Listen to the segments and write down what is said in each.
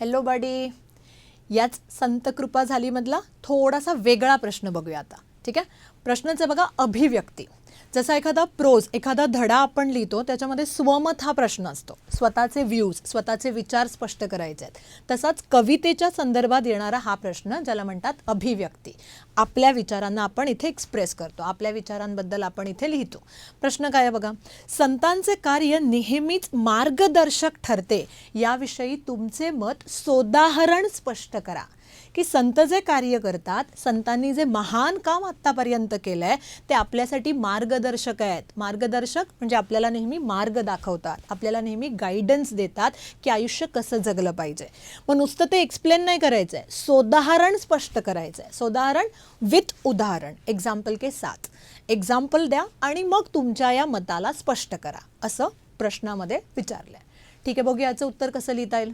Hello बडी याच संत कृपा झालीमधला थोडासा वेगळा प्रश्न बघूया आता. ठीक आहे? प्रश्नाचं बघा अभिव्यक्ती. जसा एखादा प्रोज एखादा धडा आपण लिहितो त्याच्यामध्ये स्वमत हा प्रश्न असतो. स्वतःचे व्ह्यूज स्वतःचे विचार स्पष्ट करायचे आहेत. तसाच कवितेच्या संदर्भात येणारा हा प्रश्न ज्याला म्हणतात अभिव्यक्ती. आपल्या विचारांना आपण इथे एक्सप्रेस करतो. आपल्या विचारांबद्दल आपण इथे लिहितो. प्रश्न काय बघा? संतांचे कार्य नेहमीच मार्गदर्शक ठरते. याविषयी तुमचे मत सोदाहरण स्पष्ट करा. की संत जे कार्य करतात संतांनी जे महान काम आत्तापर्यंत केलं आहे ते आपल्यासाठी मार्ग मार्गदर्शक आहेत. मार्गदर्शक म्हणजे आपल्याला नेहमी मार्ग दाखवतात. आपल्याला नेहमी गायडन्स देतात की आयुष्य कसं जगलं पाहिजे. मग नुसतं ते एक्सप्लेन नाही करायचं आहे सोदाहरण स्पष्ट करायचं आहे सोदाहरण विथ उदाहरण. एक्झाम्पल के साथ. एक्झाम्पल द्या आणि मग तुमच्या या मताला स्पष्ट करा. असं प्रश्नामध्ये विचारलं आहे ठीक आहे बघूया याचं उत्तर कसं लिहिता येईल.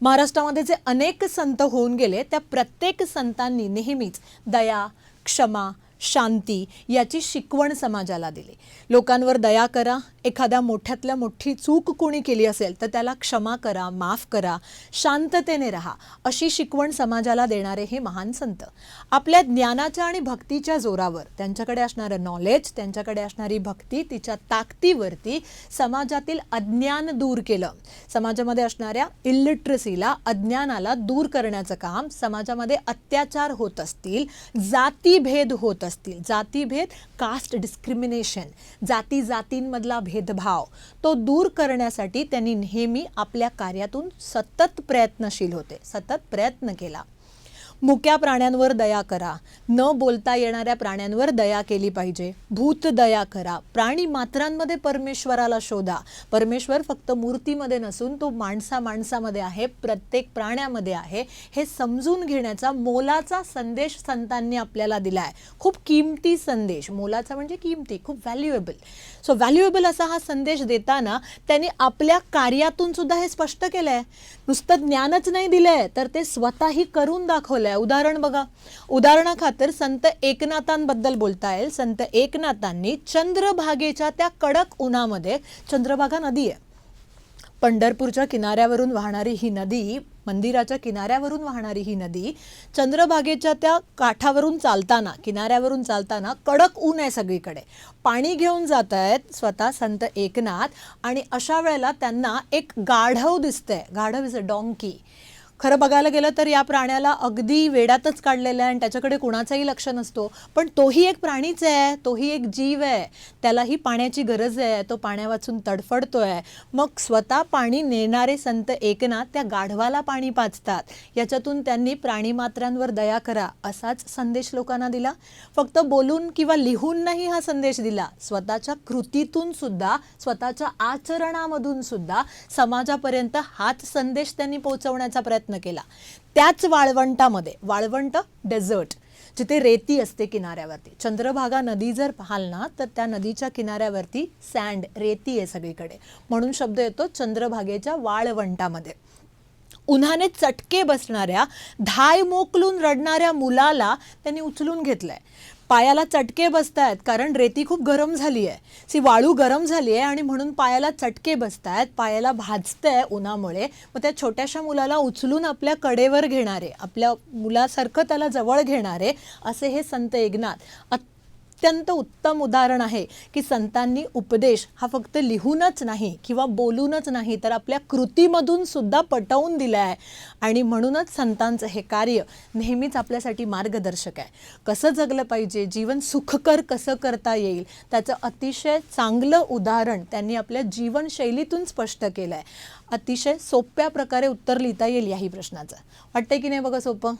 महाराष्ट्रामध्ये जे अनेक संत होऊन गेले त्या प्रत्येक संतांनी नेहमीच दया क्षमा शांती याची शिकवण समाजाला दिली. लोकांवर दया करा एखाद्या मोठ्यातल्या मोठी चूक कोणी केली असेल तर त्याला क्षमा करा माफ करा शांततेने राहा अशी शिकवण समाजाला देणारे हे महान संत. आपल्या ज्ञानाच्या आणि भक्तीच्या जोरावर त्यांच्याकडे असणारं नॉलेज त्यांच्याकडे असणारी भक्ती तिच्या ताकदीवरती समाजातील अज्ञान दूर केलं. समाजामध्ये असणाऱ्या इलिटरसीला अज्ञानाला दूर करण्याचं काम समाजामध्ये अत्याचार होत असतील जातीभेद होत असतील. जातीभेद कास्ट डिस्क्रिमिनेशन जाती जातींमधला भेदभाव तो दूर करण्यासाठी त्यांनी नेहमी आपल्या कार्यातून सतत प्रयत्नशील होते. सतत प्रयत्न केला. मुक्या प्राण्यांवर दया करा. न बोलता येणाऱ्या प्राण्यांवर दया केली पाहिजे. भूत दया करा. प्राणी मात्रांमध्ये परमेश्वराला शोधा. परमेश्वर फक्त मूर्तीमध्ये नसून तो माणसा माणसामध्ये आहे प्रत्येक प्राण्यामध्ये आहे. हे समजून घेण्याचा मोलाचा संदेश संतांनी आपल्याला दिला आहे खूप किमती संदेश. मोलाचा म्हणजे किमती खूप व्हॅल्युएबल सो व्हॅल्युएबल असा हा संदेश देताना त्यांनी आपल्या कार्यातून सुद्धा हे स्पष्ट केलं आहे नुसतं ज्ञानच नाही दिलंय तर ते स्वतःही करून दाखवलंय. उदाहरण बघा. उदाहरणाखातर संत एकनाथांबद्दल बोलता येईल. संत एकनाथांनी चंद्रभागेच्या त्या कडक उन्हामध्ये चंद्रभागा नदी आहे पंढरपूरच्या किनाऱ्यावरून वाहणारी ही नदी मंदिराच्या किनाऱ्यावरून वाहणारी ही नदी चंद्रभागेच्या त्या काठावरून चालताना किनाऱ्यावरून चालताना कडक ऊन आहे सगळीकडे. पाणी घेऊन जात आहेत स्वतः संत एकनाथ आणि अशा वेळेला त्यांना एक गाढव दिसतंय. गाढव इज अ डॉंकी खरं बघायला गेलं तर या प्राण्याला अगदी वेडातच काढलेलं आहे आणि त्याच्याकडे कुणाचाही लक्ष नसतो. पण तोही एक प्राणीच आहे तोही एक जीव आहे. त्यालाही पाण्याची गरज आहे तो पाण्या वाचून आहे मग स्वतः पाणी नेणारे संत एकनाथ त्या गाढवाला पाणी पाचतात याच्यातून त्यांनी प्राणीमात्रांवर दया करा असाच संदेश लोकांना दिला. फक्त बोलून किंवा लिहून नाही हा संदेश दिला. स्वतःच्या कृतीतून सुद्धा स्वतःच्या आचरणामधून सुद्धा समाजापर्यंत हाच संदेश त्यांनी पोहोचवण्याचा प्रयत्न केला. त्याच वाळवंटामध्ये वाळवंट डेझर्ट जिथे रेती असते किनाऱ्यावरती. चंद्रभागा नदी जर पाहाल ना तर त्या नदीच्या किनाऱ्यावरती सँड रेती आहे सगळीकडे. म्हणून शब्द येतो चंद्रभागेच्या वाळवंटामध्ये. उन्हाने चटके बसणाऱ्या धाय मोकलून रडणाऱ्या मुलाला त्यांनी उचलून घेतलंय. पायाला चटके बसत आहेत कारण रेती खूप गरम झाली आहे सी वाळू गरम झाली आहे आणि म्हणून पायाला चटके बसत आहेत पायाला भाजतं आहे उन्हामुळे. मग त्या छोट्याशा मुलाला उचलून आपल्या कडेवर घेणारे आपल्या मुलासारखं त्याला जवळ घेणारे असे हे संत एकनाथ. अत्यंत उत्तम उदाहरण आहे की संतांनी उपदेश हा फक्त लिहूनच नाही किंवा बोलूनच नाही तर आपल्या कृतीमधून सुद्धा पटवून दिला आहे. आणि म्हणूनच संतांचं हे कार्य नेहमीच आपल्यासाठी मार्गदर्शक आहे. कसं जगलं पाहिजे जीवन सुखकर कसं करता येईल त्याचं अतिशय चांगलं उदाहरण त्यांनी आपल्या जीवनशैलीतून स्पष्ट केलं आहे अतिशय सोप्या प्रकारे उत्तर लिहिता येईल याही प्रश्नाचं. वाटतंय की नाही बघा सोपं?